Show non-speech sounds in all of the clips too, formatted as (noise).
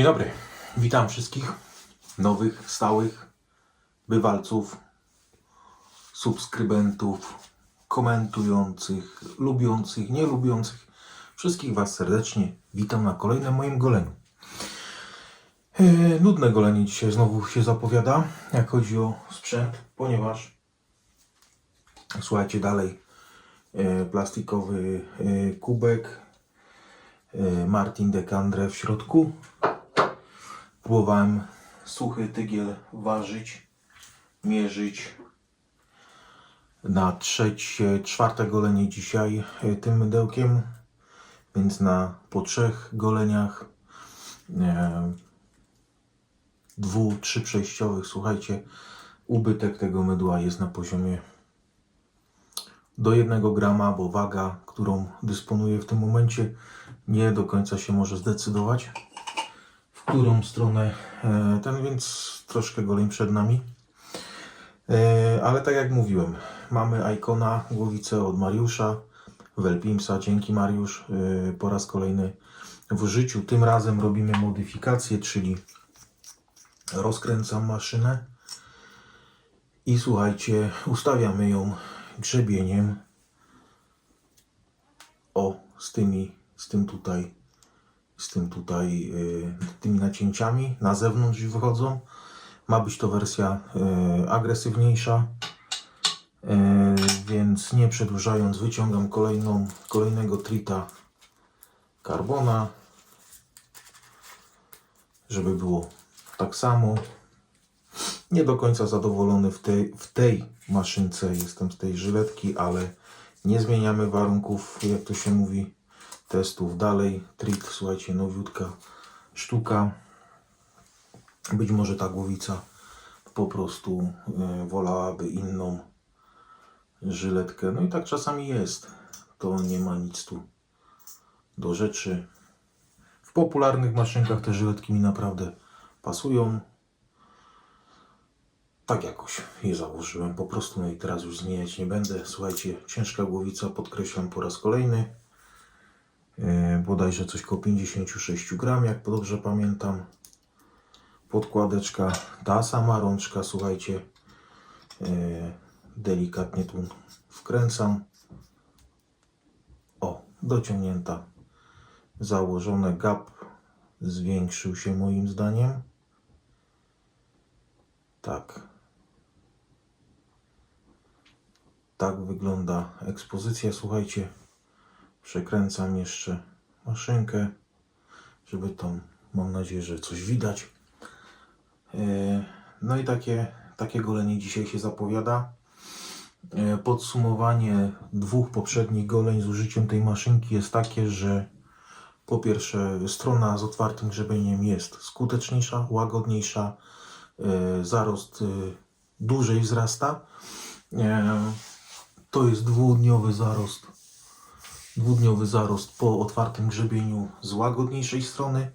Dzień dobry. Witam wszystkich nowych, stałych bywalców, subskrybentów, komentujących, lubiących, nielubiących. Wszystkich Was serdecznie witam na kolejnym moim goleniu. E, Nudne golenie dzisiaj znowu się zapowiada, jak chodzi o sprzęt, ponieważ słuchajcie dalej e, plastikowy e, kubek Martin Decandre w środku. Próbowałem suchy tygiel ważyć, mierzyć. Na trzecie, czwarte golenie dzisiaj e, tym mydełkiem, więc na po trzech goleniach e, dwu, trzy przejściowych, słuchajcie, ubytek tego mydła jest na poziomie do 1 grama, bo waga, którą dysponuję w tym momencie, nie do końca się może zdecydować, którą stronę e, ten, więc troszkę goleń przed nami. E, Ale tak jak mówiłem, mamy Icona głowicę od Mariusza Welpimsa. Dzięki Mariusz e, po raz kolejny w życiu. Tym razem robimy modyfikację, czyli rozkręcam maszynę i słuchajcie, ustawiamy ją grzebieniem o z tymi, z tym tutaj z tym tutaj y, tymi nacięciami na zewnątrz wychodzą. Ma być to wersja y, agresywniejsza y, więc nie przedłużając wyciągam kolejną kolejnego trita carbona żeby było tak samo. Nie do końca zadowolony w tej, w tej maszynce jestem z tej żyletki, ale nie zmieniamy warunków, jak to się mówi, testów dalej. Trit, słuchajcie, nowiutka sztuka. Być może ta głowica po prostu e, wolałaby inną żyletkę. No i tak czasami jest. To nie ma nic tu do rzeczy. W popularnych maszynkach te żyletki mi naprawdę pasują tak jakoś je założyłem po prostu, no i teraz już zmieniać nie będę. Słuchajcie, ciężka głowica, podkreślam po raz kolejny. Yy, bodajże coś koło 56 gram, jak dobrze pamiętam. Podkładeczka, ta sama rączka, słuchajcie. Yy, delikatnie tu wkręcam. O, dociągnięta. Założone gap zwiększył się moim zdaniem. Tak. Tak wygląda ekspozycja. Słuchajcie, przekręcam jeszcze maszynkę, żeby tam, mam nadzieję, że coś widać. E, No i takie, takie golenie dzisiaj się zapowiada. E, Podsumowanie dwóch poprzednich goleń z użyciem tej maszynki jest takie, że po pierwsze strona z otwartym grzebieniem jest skuteczniejsza, łagodniejsza, e, zarost dłużej wzrasta. To jest dwudniowy zarost. Dwudniowy zarost po otwartym grzebieniu z łagodniejszej strony.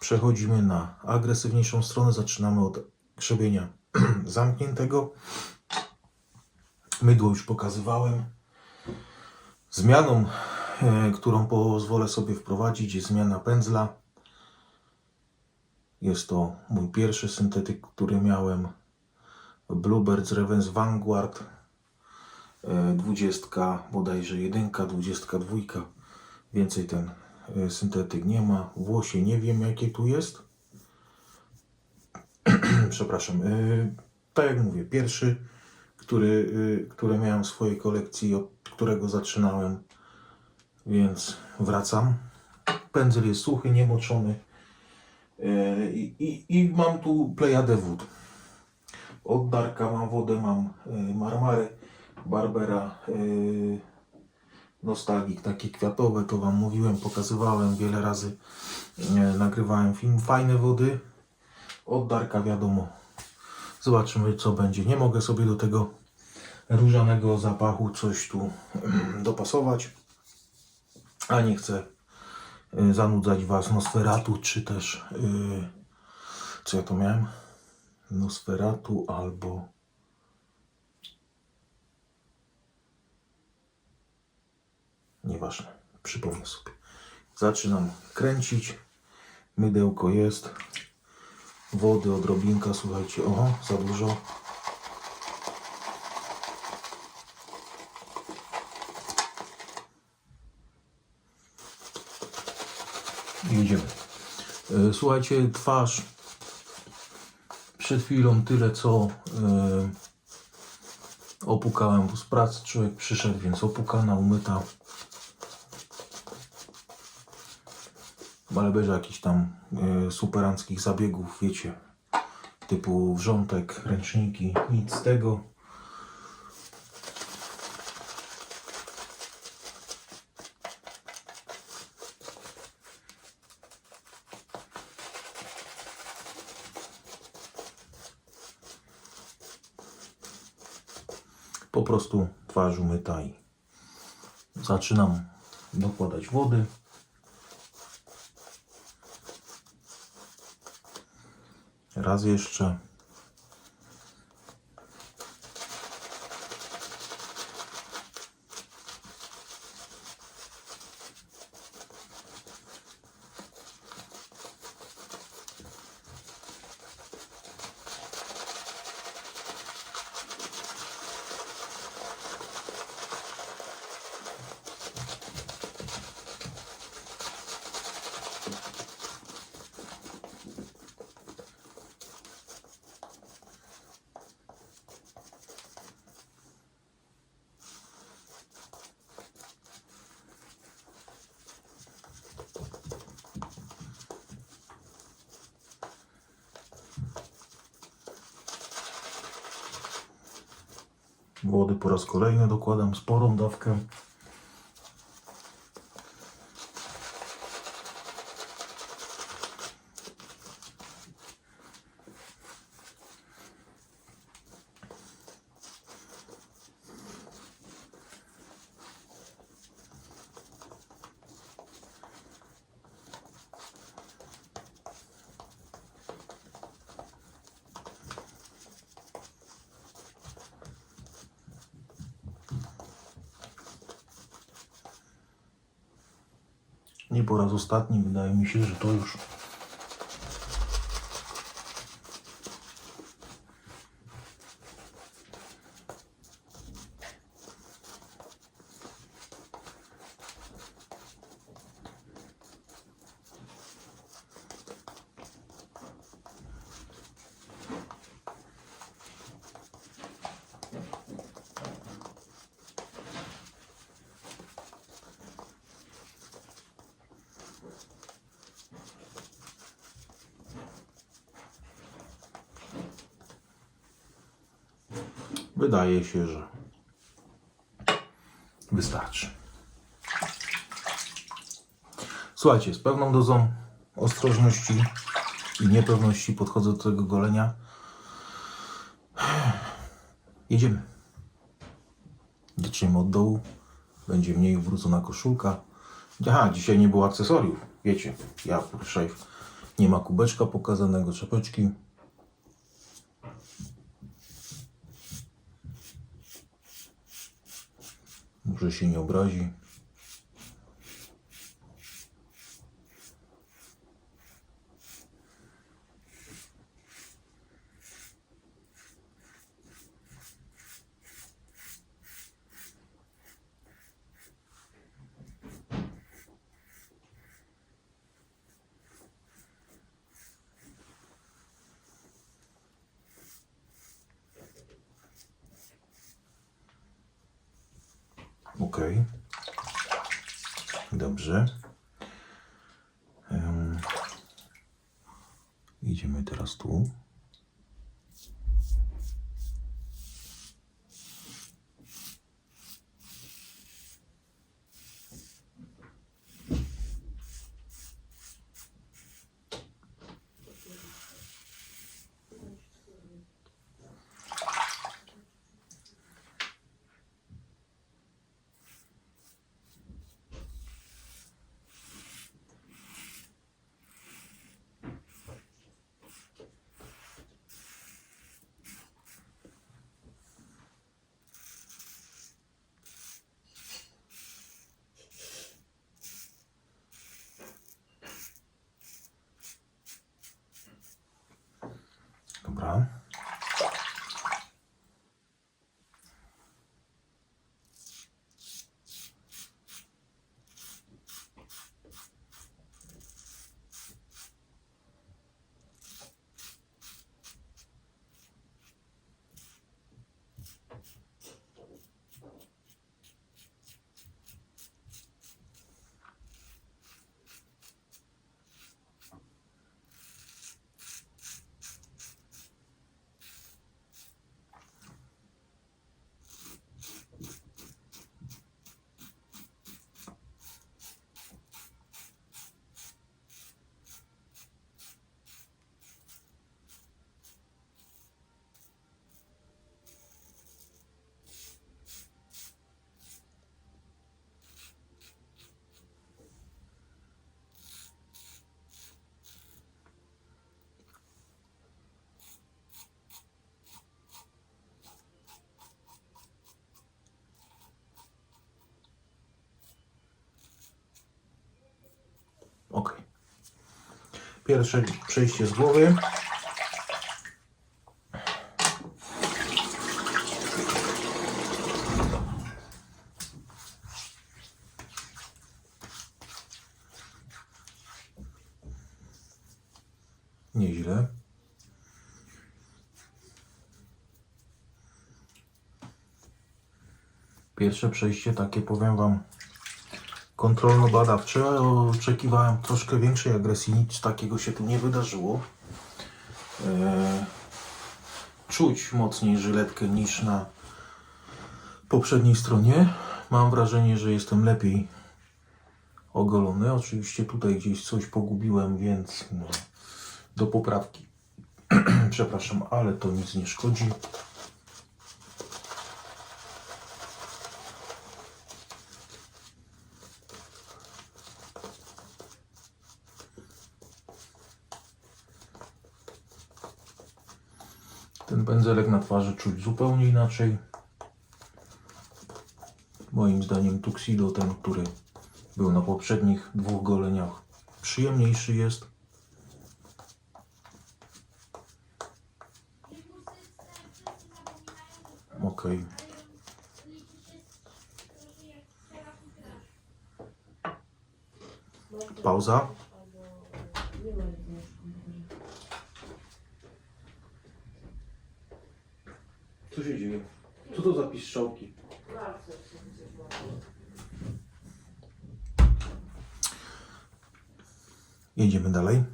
Przechodzimy na agresywniejszą stronę. Zaczynamy od grzebienia (clears throat) zamkniętego. Mydło już pokazywałem. Zmianą, e, którą pozwolę sobie wprowadzić, jest zmiana pędzla. Jest to mój pierwszy syntetyk, który miałem. Bluebirds Revenge Vanguard. 20, bodajże 1, 22. Więcej ten e, syntetyk nie ma. Włosie nie wiem jakie tu jest. (clears throat) Przepraszam. E, Tak jak mówię, pierwszy, który, e, który miałem w swojej kolekcji, od którego zaczynałem. Więc wracam. Pędzel jest suchy, niemoczony. I, i, I mam tu plejadę wód. Od Darka mam wodę, mam marmary, Barbera, e, Nostalgik, takie kwiatowe, to Wam mówiłem, pokazywałem wiele razy, e, nagrywałem film. Fajne wody, od Darka wiadomo. Zobaczymy co będzie. Nie mogę sobie do tego różanego zapachu coś tu dopasować, a nie chcę y, zanudzać Was Nosferatu, czy też y, co ja to miałem? Nosferatu albo nieważne, przypomnę sobie. Zaczynam kręcić. Mydełko jest. Wody odrobinka, słuchajcie. Oho, za dużo. Jedziemy. E, Słuchajcie, twarz przed chwilą tyle co e, opukałem, z pracy człowiek przyszedł, więc opukana, umyta. Ale jakichś tam e, superanckich zabiegów, wiecie, typu wrzątek, ręczniki, nic z tego. Po prostu twarz umyta i zaczynam dokładać wody. Raz jeszcze. Wody po raz kolejny dokładam sporą dawkę. Nie po raz ostatni, wydaje mi się, że to już wydaje się, że wystarczy. Słuchajcie, z pewną dozą ostrożności i niepewności podchodzę do tego golenia. (sighs) Jedziemy. Zaczniemy od dołu. Będzie mniej ubrudzona koszulka. Aha, dzisiaj nie było akcesoriów. Wiecie, ja dzisiaj nie ma kubeczka pokazanego, czapeczki. Może się nie obrazi. Ok. Dobrze. Em, idziemy teraz tu. Pierwsze przejście z głowy. Nieźle. Pierwsze przejście takie, powiem Wam, kontrolno-badawcze. Oczekiwałem troszkę większej agresji, nic takiego się tu nie wydarzyło. Eee, czuć mocniej żyletkę niż na poprzedniej stronie. Mam wrażenie, że jestem lepiej ogolony. Oczywiście tutaj gdzieś coś pogubiłem, więc no, do poprawki. (clears throat) Przepraszam, ale to nic nie szkodzi. Pędzelek na twarzy czuć zupełnie inaczej. Moim zdaniem Tuxedo, ten, który był na poprzednich dwóch goleniach, przyjemniejszy jest. Ok. Pauza. Co się dzieje? Co to za piszczałki? Jedziemy dalej.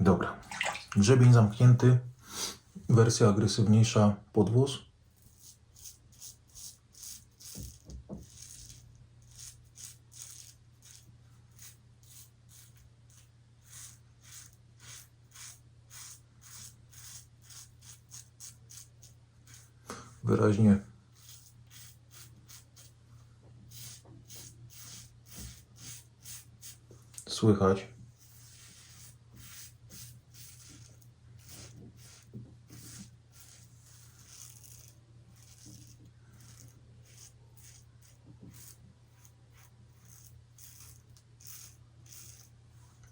Dobra. Grzebień zamknięty. Wersja agresywniejsza podwóz. Wyraźnie słychać.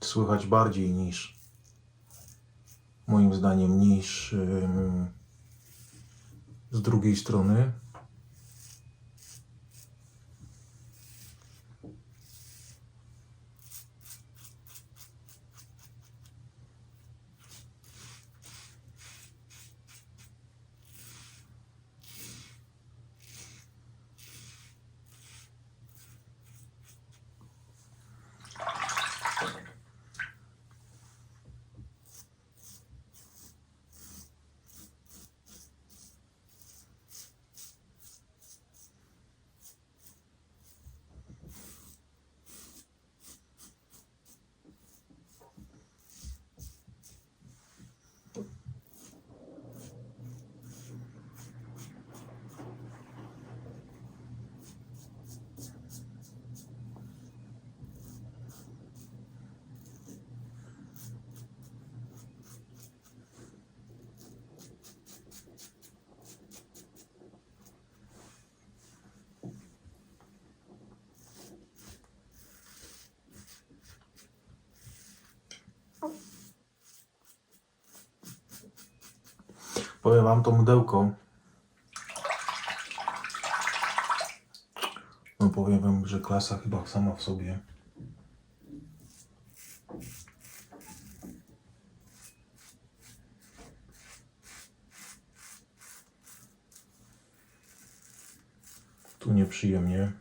Słychać bardziej niż moim zdaniem niż ym, z drugiej strony. Powiem wam to mydełko. No powiem wam, że klasa chyba sama w sobie. Tu nieprzyjemnie.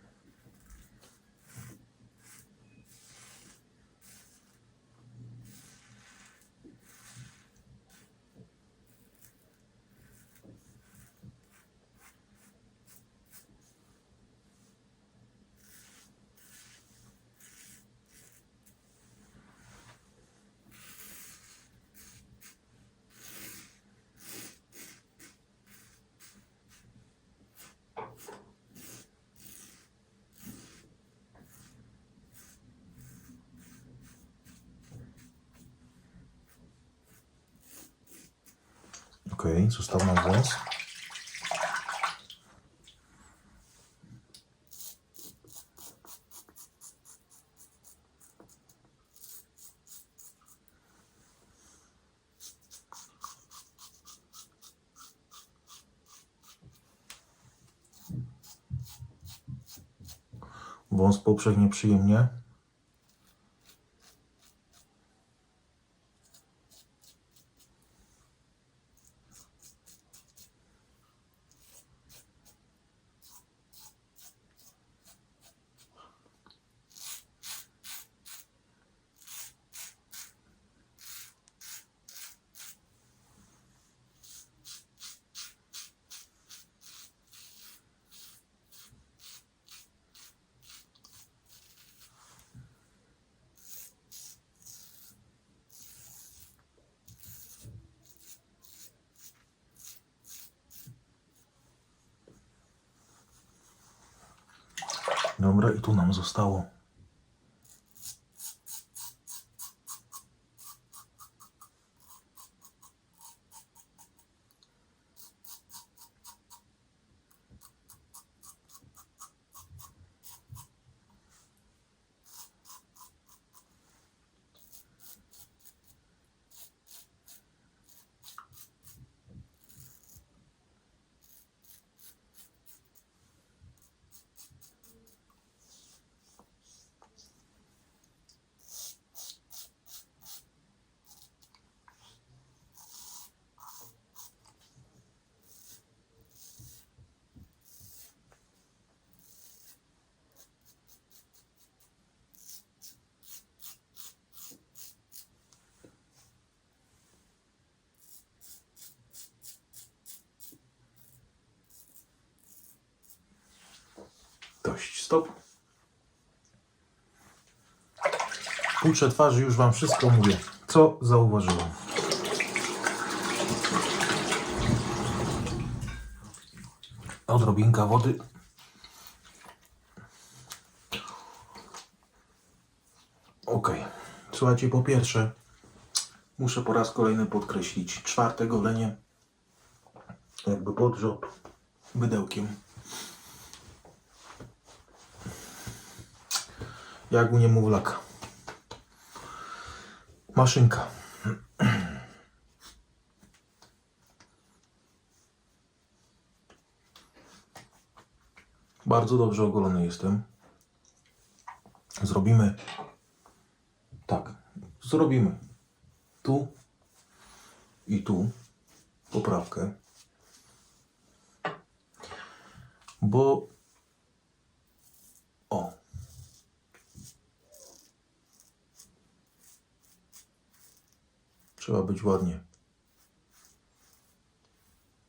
Ok, został nam wąs. Wąs poprzednio przyjemnie. Dobra, i tu nam zostało. Dość, stop. Płucze twarzy już Wam wszystko mówię. Co zauważyłem? Odrobinka wody. Ok. Słuchajcie, po pierwsze, muszę po raz kolejny podkreślić czwarte golenie, jakby pod rząd Jak u niemowlaka. Maszynka. Bardzo dobrze ogolony jestem. Zrobimy tak. Zrobimy tu i tu poprawkę. Bo o Trzeba być ładnie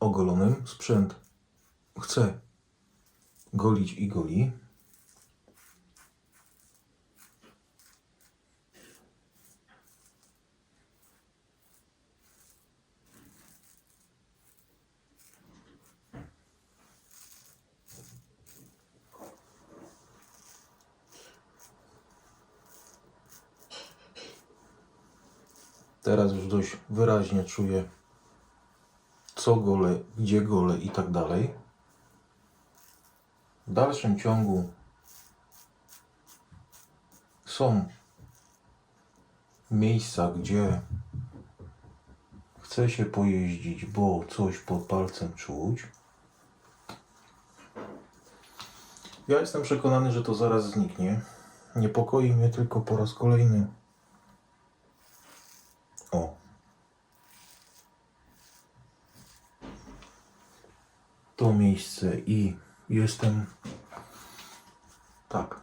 ogolonym. Sprzęt chce golić i goli. Teraz już dość wyraźnie czuję, co gole, gdzie gole i tak dalej. W dalszym ciągu są miejsca, gdzie chce się pojeździć, bo coś pod palcem czuć. Ja jestem przekonany, że to zaraz zniknie. Niepokoi mnie tylko po raz kolejny o. To miejsce i jestem tak.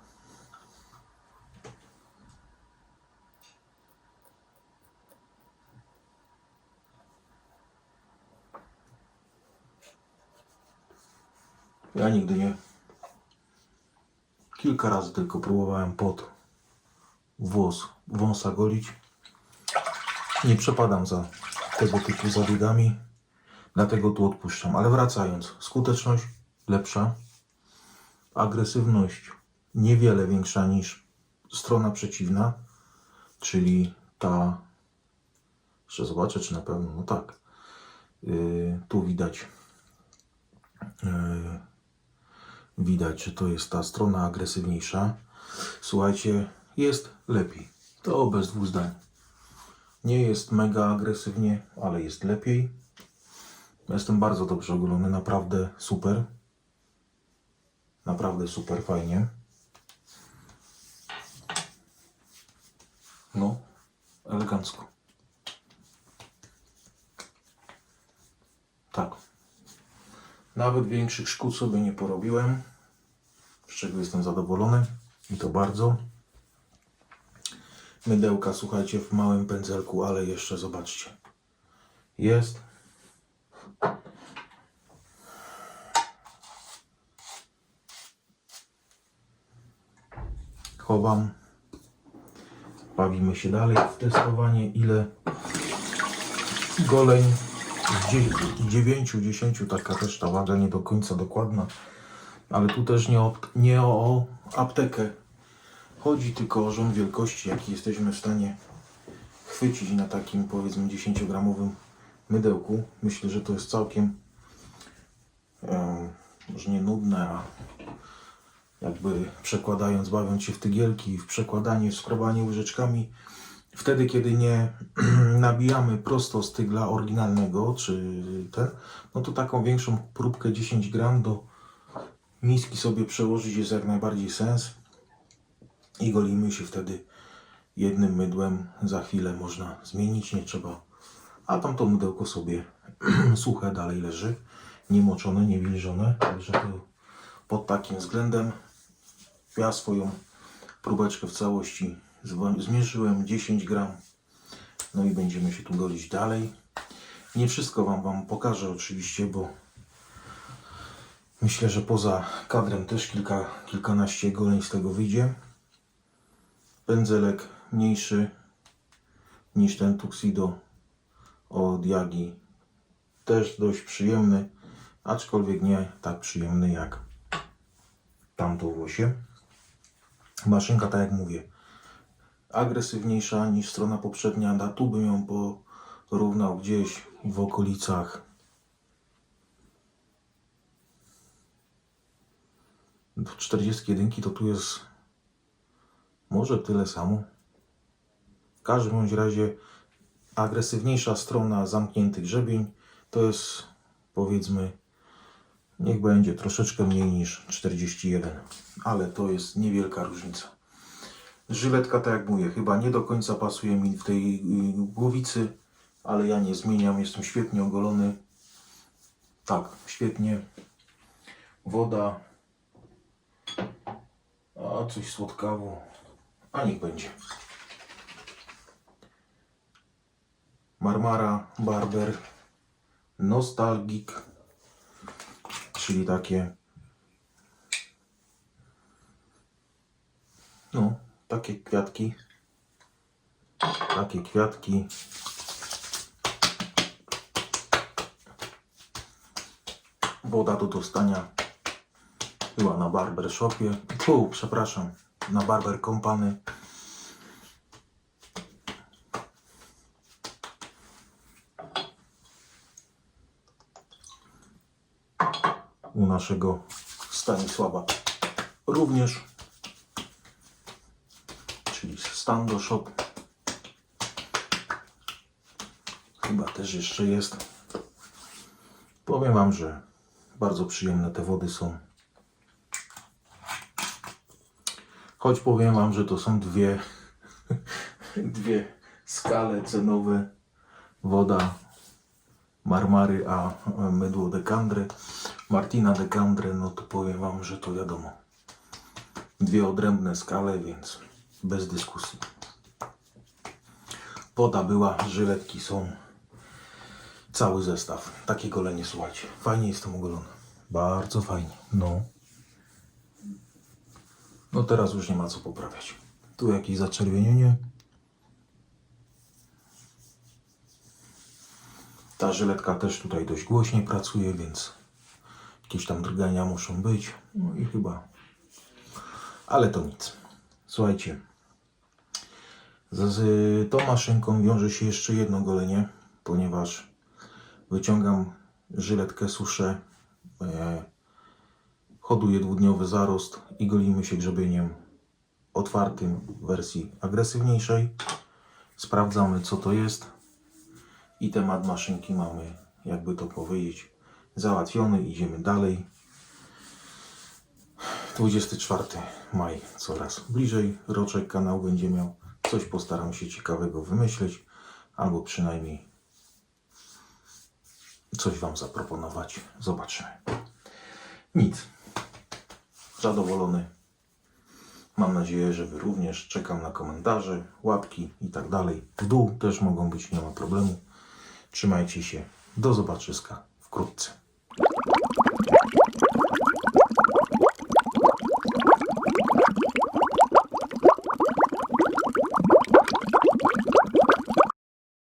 Ja nigdy nie. Kilka razy tylko próbowałem pod włos wąsa golić. Nie przepadam za tego typu zabiegami, dlatego tu odpuszczam. Ale wracając, skuteczność lepsza, agresywność niewiele większa niż strona przeciwna, czyli ta. Jeszcze zobaczę, czy na pewno. No tak. Yy, tu widać. Yy, widać, że to jest ta strona agresywniejsza. Słuchajcie, jest lepiej. To bez dwóch zdań. Nie jest mega agresywnie, ale jest lepiej. Jestem bardzo dobrze ogolony, naprawdę super. Naprawdę super fajnie. No, elegancko. Tak. Nawet większych szkód sobie nie porobiłem, z czego jestem zadowolony i to bardzo. Mydełka, słuchajcie, w małym pędzelku, ale jeszcze zobaczcie. Jest. Chowam. Bawimy się dalej w testowanie, ile goleń z 9, 10, taka też ta waga nie do końca dokładna, ale tu też nie o, nie o aptekę chodzi, tylko o rząd wielkości, jaki jesteśmy w stanie chwycić na takim powiedzmy 10-gramowym mydełku. Myślę, że to jest całkiem em, może nie nudne, a jakby przekładając, bawiąc się w tygielki, w przekładanie, w skrobanie łyżeczkami, wtedy, kiedy nie (clears throat) nabijamy prosto z tygla oryginalnego, czy ten, no to taką większą próbkę 10 gram do miski sobie przełożyć jest jak najbardziej sens i golimy się wtedy jednym mydłem. Za chwilę można zmienić, nie trzeba, a tamto mydełko sobie (clears throat) suche dalej leży, niemoczone, niewilżone, także to pod takim względem ja swoją próbeczkę w całości zmierzyłem 10 gram. No i będziemy się tu golić dalej. Nie wszystko wam, wam pokażę oczywiście, bo myślę, że poza kadrem też kilka, kilkanaście goleń z tego wyjdzie. Pędzelek mniejszy niż ten Tuxedo od Yagi. Też dość przyjemny, aczkolwiek nie tak przyjemny jak tamto łosie. Maszynka, tak jak mówię, agresywniejsza niż strona poprzednia. Na tu bym ją porównał gdzieś w okolicach do 41 to tu jest może tyle samo. W każdym bądź razie agresywniejsza strona zamknięty grzebień to jest powiedzmy niech będzie troszeczkę mniej niż 41, ale to jest niewielka różnica. Żyletka, tak jak mówię, chyba nie do końca pasuje mi w tej y, głowicy, ale ja nie zmieniam, jestem świetnie ogolony. Tak, świetnie. Woda. A coś słodkawo. A niech będzie. Marmara, Barber, Nostalgic, czyli takie no, takie kwiatki takie kwiatki. Woda do dostania była na barbershopie. Tu, przepraszam, na barber company u naszego Stanisława. Również. Czyli Stando Shop. Chyba też jeszcze jest. Powiem wam, że bardzo przyjemne te wody są choć powiem wam, że to są dwie dwie skale cenowe woda Marmary, a mydło Decandre, Martina Decandre, no to powiem Wam, że to wiadomo. Dwie odrębne skale, więc bez dyskusji. Woda była, żyletki są. Cały zestaw. Takie golenie, słuchajcie. Fajnie jestem ogolony. Bardzo fajnie. No. No teraz już nie ma co poprawiać. Tu jakieś zaczerwienienie. Ta żyletka też tutaj dość głośnie pracuje, więc jakieś tam drgania muszą być. No i chyba. Ale to nic. Słuchajcie. Z, z tą maszynką wiąże się jeszcze jedno golenie, ponieważ wyciągam żyletkę, suszę, e, hoduję dwudniowy zarost i golimy się grzebieniem otwartym w wersji agresywniejszej. Sprawdzamy co to jest i temat maszynki mamy, jakby to powiedzieć, załatwiony. Idziemy dalej. 24 maj coraz bliżej. Roczek kanał będzie miał coś postaram się ciekawego wymyśleć, albo przynajmniej coś Wam zaproponować. Zobaczymy. Nic. Zadowolony. Mam nadzieję, że Wy również. Czekam na komentarze, łapki i tak dalej. W dół też mogą być, nie ma problemu. Trzymajcie się. Do zobaczyska wkrótce.